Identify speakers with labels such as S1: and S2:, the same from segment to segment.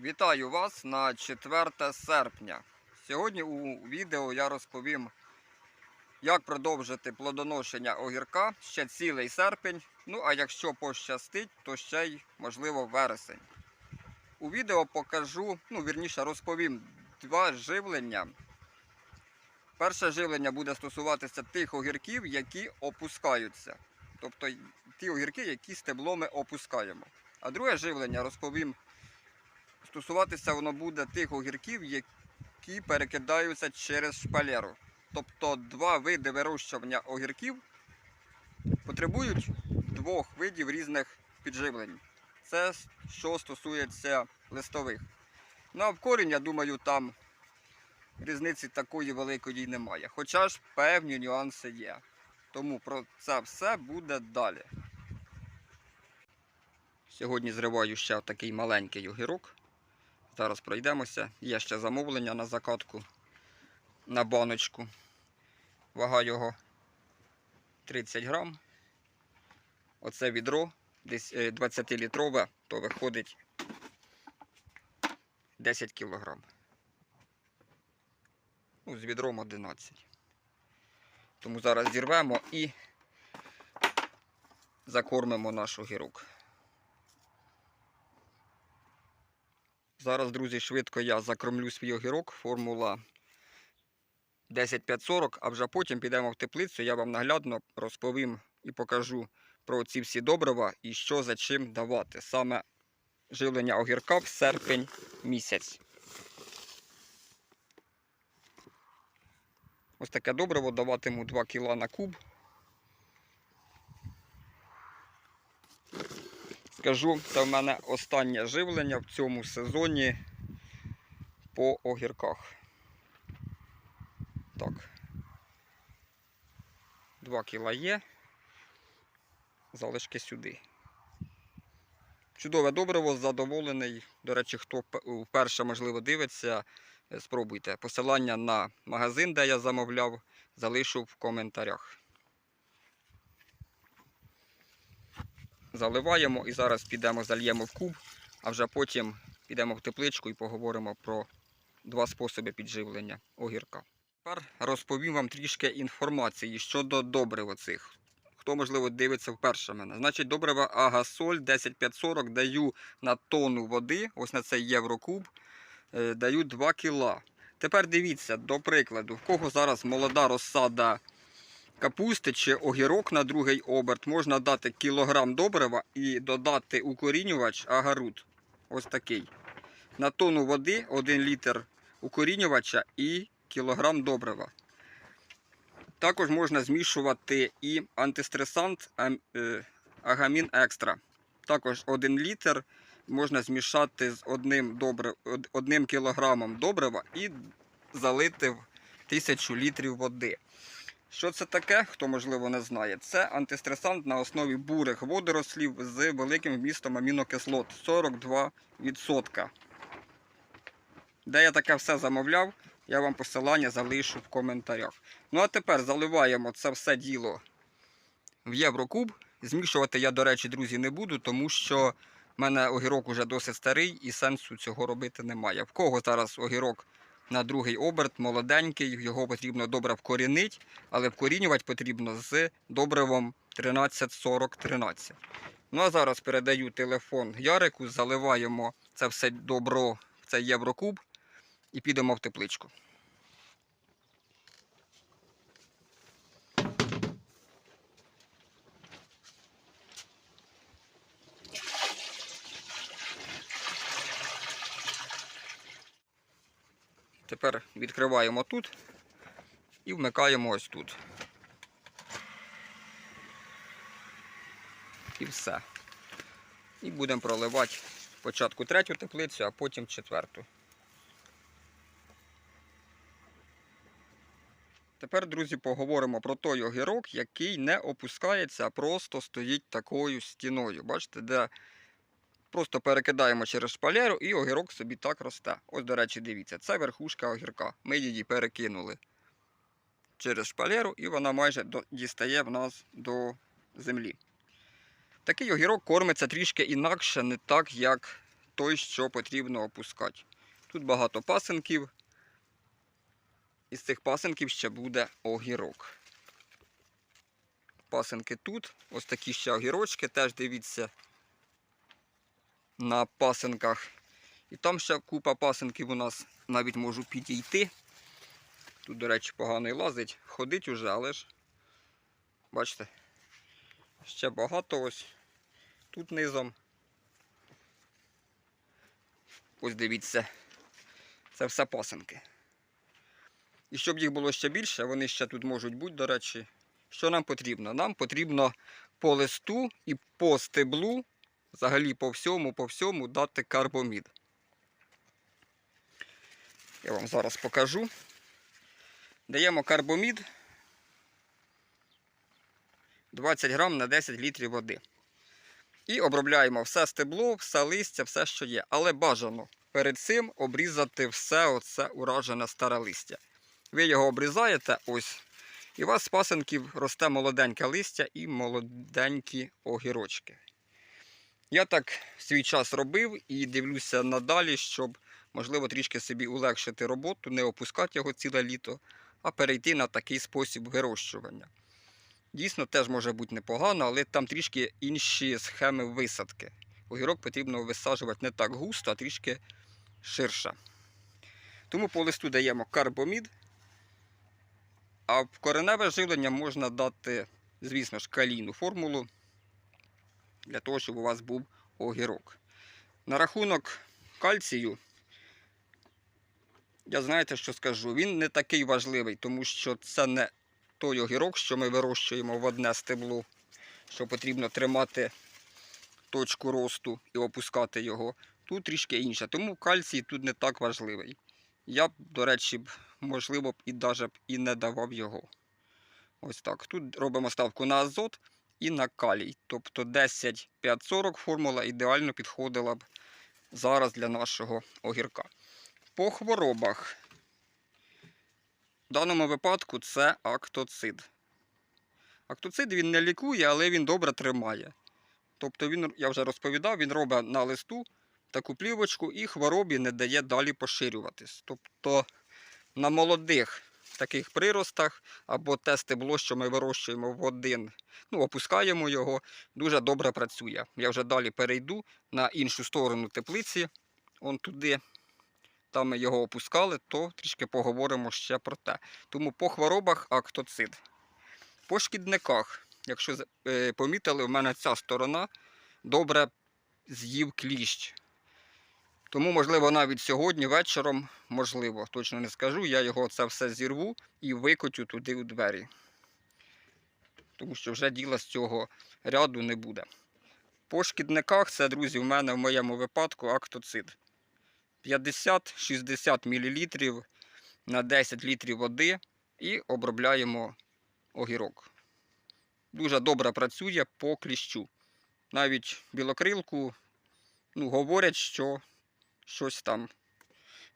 S1: Вітаю вас на 4 серпня. Сьогодні у відео я розповім, як продовжити плодоношення огірка ще цілий серпень. Ну а якщо пощастить, то ще й можливо вересень. У відео покажу, ну вірніше розповім два живлення. Перше живлення буде стосуватися тих огірків, які опускаються. Тобто ті огірки, які стебло ми опускаємо. А друге живлення розповім стосуватися воно буде тих огірків, які перекидаються через шпалеру. Тобто два види вирощування огірків потребують двох видів різних підживлень. Це що стосується листових. Ну а в корінь, я думаю, там різниці такої великої немає. Хоча ж певні нюанси є. Тому про це все буде далі. Сьогодні зриваю ще такий маленький огірок. Зараз пройдемося. Є ще замовлення на закатку на баночку. Вага його 30 грам. Оце відро, десь 20-літрове, то виходить 10 кілограм. Ну, з відром 11. Тому зараз зірвемо і закормимо наш огірок. Зараз, друзі, швидко я закромлю свій огірок, формула 10540, а вже потім підемо в теплицю, я вам наглядно розповім і покажу про ці всі добрива і що за чим давати. Саме живлення огірка в серпень місяць. Ось таке добриво даватиму 2 кг на куб. Скажу, це в мене останнє живлення в цьому сезоні по огірках. Так. 2 кіла є. Залишки сюди. Чудове добриво, задоволений. До речі, хто вперше, можливо, дивиться, е, спробуйте. Посилання на магазин, де я замовляв, залишу в коментарях. Заливаємо і зараз підемо зальємо в куб, а вже потім підемо в тепличку і поговоримо про два способи підживлення огірка. Тепер розповім вам трішки інформації щодо добрив оцих. Хто, можливо, дивиться вперше мене. Значить, добрива Агасоль 10540 даю на тонну води, ось на цей єврокуб, е, даю 2 кіла. Тепер дивіться, до прикладу, в кого зараз молода розсада капусти чи огірок на другий оберт можна дати кілограм добрива і додати укорінювач агарут. Ось такий. На тонну води 1 літр укорінювача і кілограм добрива. Також можна змішувати і антистресант е, Агамін Екстра. Також 1 літр можна змішати з одним, добре, одним кілограмом добрива і залити в 1000 літрів води. Що це таке, хто можливо не знає? Це антистресант на основі бурих водорослів з великим вмістом амінокислот 42%. Де я таке все замовляв, я вам посилання залишу в коментарях. Ну а тепер заливаємо це все діло в Єврокуб. Змішувати я, до речі, друзі, не буду, тому що в мене огірок уже досить старий і сенсу цього робити немає. В кого зараз огірок на другий оберт, молоденький, його потрібно добре вкорінити, але вкорінювати потрібно з добривом 13-40-13. Ну а зараз передаю телефон Ярику, заливаємо це все добро в цей єврокуб і підемо в тепличку. Тепер відкриваємо тут і вмикаємо ось тут. І все. І будемо проливати спочатку третю теплицю, а потім четверту. Тепер, друзі, поговоримо про той огірок, який не опускається, а просто стоїть такою стіною. Бачите, де просто перекидаємо через шпалеру і огірок собі так росте. Ось, до речі, дивіться, це верхушка огірка. Ми її перекинули через шпалеру і вона майже дістає в нас до землі. Такий огірок кормиться трішки інакше, не так, як той, що потрібно опускати. Тут багато пасинків. Із цих пасинків ще буде огірок. Пасинки тут. Ось такі ще огірочки. Теж дивіться на пасинках. І там ще купа пасинків у нас навіть можу підійти. Тут, до речі, погано лазить. Ходить уже, але ж, бачите, ще багато ось. Тут низом. Ось дивіться. Це все пасинки. І щоб їх було ще більше, вони ще тут можуть бути, до речі. Що нам потрібно? Нам потрібно по листу і по стеблу, взагалі по всьому, по всьому дати карбомід. Я вам зараз покажу. Даємо карбомід 20 грам на 10 літрів води. І обробляємо все стебло, все листя, все, що є. Але бажано перед цим обрізати все оце уражене старе листя. Ви його обрізаєте ось, і у вас з пасенків росте молоденьке листя і молоденькі огірочки. Я так свій час робив і дивлюся надалі, щоб, можливо, трішки собі улегшити роботу, не опускати його ціле літо, а перейти на такий спосіб вирощування. Дійсно, теж може бути непогано, але там трішки інші схеми висадки. Огірок потрібно висаджувати не так густо, а трішки ширше. Тому по листу даємо карбомід. А в кореневе живлення можна дати, звісно ж, калійну формулу для того, щоб у вас був огірок. На рахунок кальцію, я знаєте, що скажу, він не такий важливий, тому що це не той огірок, що ми вирощуємо в одне стебло, що потрібно тримати точку росту і опускати його. Тут трішки інше. Тому кальцій тут не так важливий. Я б, до речі, можливо, б і навіть і не давав його. Ось так. Тут робимо ставку на азот і на калій. Тобто 10-540 формула ідеально підходила б зараз для нашого огірка. По хворобах. В даному випадку це актоцид. Актоцид він не лікує, але він добре тримає. Тобто, він, я вже розповідав, він робить на листу таку плівочку і хворобі не дає далі поширюватись. Тобто на молодих таких приростах або те стебло, що ми вирощуємо в один, ну, опускаємо його, дуже добре працює. Я вже далі перейду на іншу сторону теплиці, он туди. Там ми його опускали, то трішки поговоримо ще про те. Тому по хворобах актоцид. По шкідниках, якщо е, помітили, в мене ця сторона добре з'їв кліщ. Тому, можливо, навіть сьогодні вечором, можливо, точно не скажу, я його це все зірву і викотю туди у двері. Тому що вже діла з цього ряду не буде. По шкідниках це, друзі, в мене в моєму випадку актоцид. 50-60 мл на 10 літрів води і обробляємо огірок. Дуже добре працює по кліщу. Навіть білокрилку ну, говорять, що щось там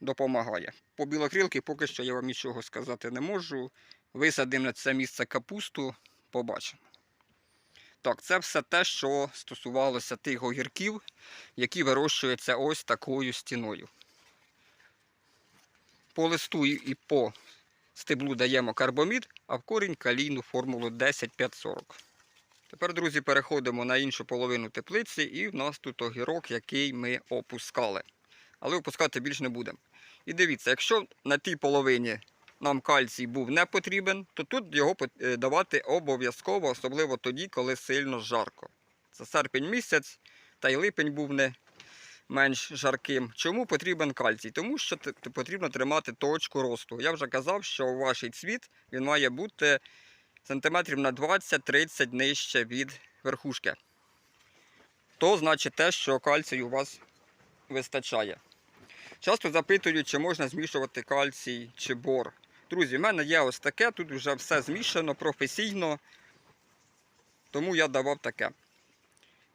S1: допомагає. По білокрилки поки що я вам нічого сказати не можу. Висадимо на це місце капусту, побачимо. Так, це все те, що стосувалося тих огірків, які вирощуються ось такою стіною. По листу і по стеблу даємо карбомід, а в корінь калійну формулу 10540. Тепер, друзі, переходимо на іншу половину теплиці, і в нас тут огірок, який ми опускали. Але опускати більш не будемо. І дивіться, якщо на тій половині нам кальцій був не потрібен, то тут його давати обов'язково, особливо тоді, коли сильно жарко. Це серпень місяць, та й липень був не менш жарким. Чому потрібен кальцій? Тому що потрібно тримати точку росту. Я вже казав, що ваш цвіт він має бути сантиметрів на 20-30 нижче від верхушки. То значить те, що кальцію у вас вистачає. Часто запитують, чи можна змішувати кальцій чи бор. Друзі, в мене є ось таке, тут вже все змішано професійно, тому я давав таке.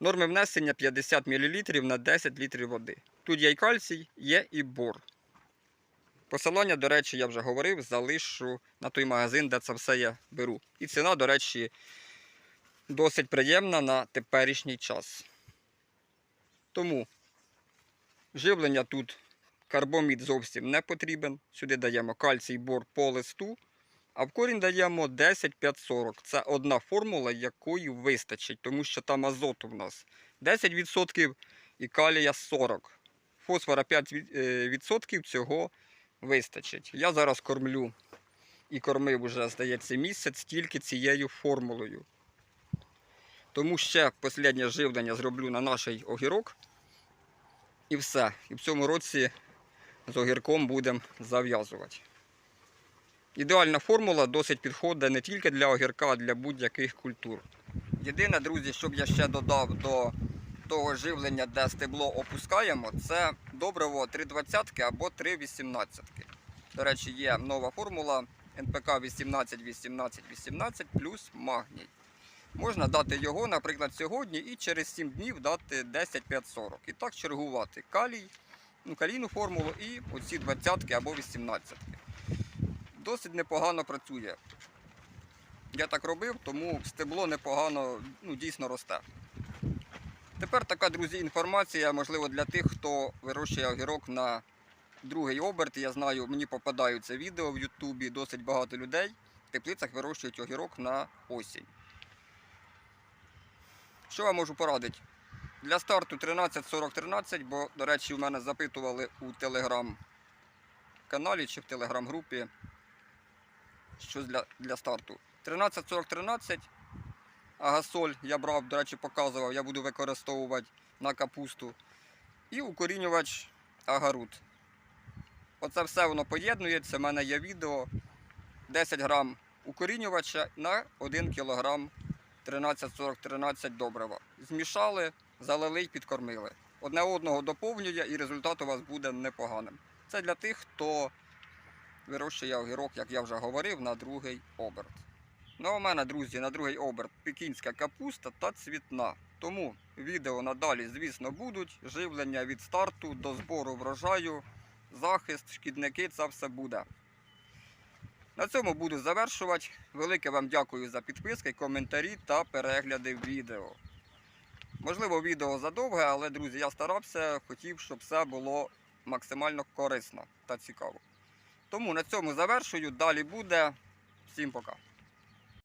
S1: Норми внесення 50 мл на 10 літрів води. Тут є і кальцій, є і бор. Посилання, до речі, я вже говорив, залишу на той магазин, де це все я беру. І ціна, до речі, досить приємна на теперішній час. Тому Живлення тут карбомід зовсім не потрібен. Сюди даємо кальцій, бор по листу. А в корінь даємо 10-5-40. Це одна формула, якої вистачить, тому що там азоту в нас 10% і калія 40. Фосфора 5% цього вистачить. Я зараз кормлю і кормив уже, здається, місяць тільки цією формулою. Тому ще останнє живлення зроблю на наш огірок. І все. І в цьому році з огірком будемо зав'язувати. Ідеальна формула досить підходить не тільки для огірка, а для будь-яких культур. Єдине, друзі, щоб я ще додав до того живлення, де стебло опускаємо, це добриво 3,20 або 3,18. До речі, є нова формула НПК 18, 18, 18 плюс магній. Можна дати його, наприклад, сьогодні і через 7 днів дати 10 540. І так чергувати калій, ну, калійну формулу і оці 20 або 18. Досить непогано працює. Я так робив, тому стебло непогано ну, дійсно росте. Тепер така, друзі, інформація, можливо, для тих, хто вирощує огірок на другий оберт. Я знаю, мені попадаються відео в Ютубі, досить багато людей в теплицях вирощують огірок на осінь. Що я можу порадити? Для старту 13-40-13, бо, до речі, в мене запитували у телеграм-каналі чи в телеграм-групі щось для, для старту. 13-40-13, агасоль я брав, до речі, показував, я буду використовувати на капусту. І укорінювач агарут. Оце все воно поєднується. У мене є відео 10 грам укорінювача на 1 кілограм 13-40-13 добрива. Змішали, залили й підкормили. Одне одного доповнює і результат у вас буде непоганим. Це для тих, хто вирощує огірок, як я вже говорив, на другий оберт. Ну а у мене, друзі, на другий оберт пекінська капуста та цвітна. Тому відео надалі, звісно, будуть. Живлення від старту до збору врожаю, захист, шкідники це все буде. На цьому буду завершувати. Велике вам дякую за підписки, коментарі та перегляди відео. Можливо, відео задовге, але, друзі, я старався, хотів, щоб все було максимально корисно та цікаво. Тому на цьому завершую. Далі буде. Всім пока.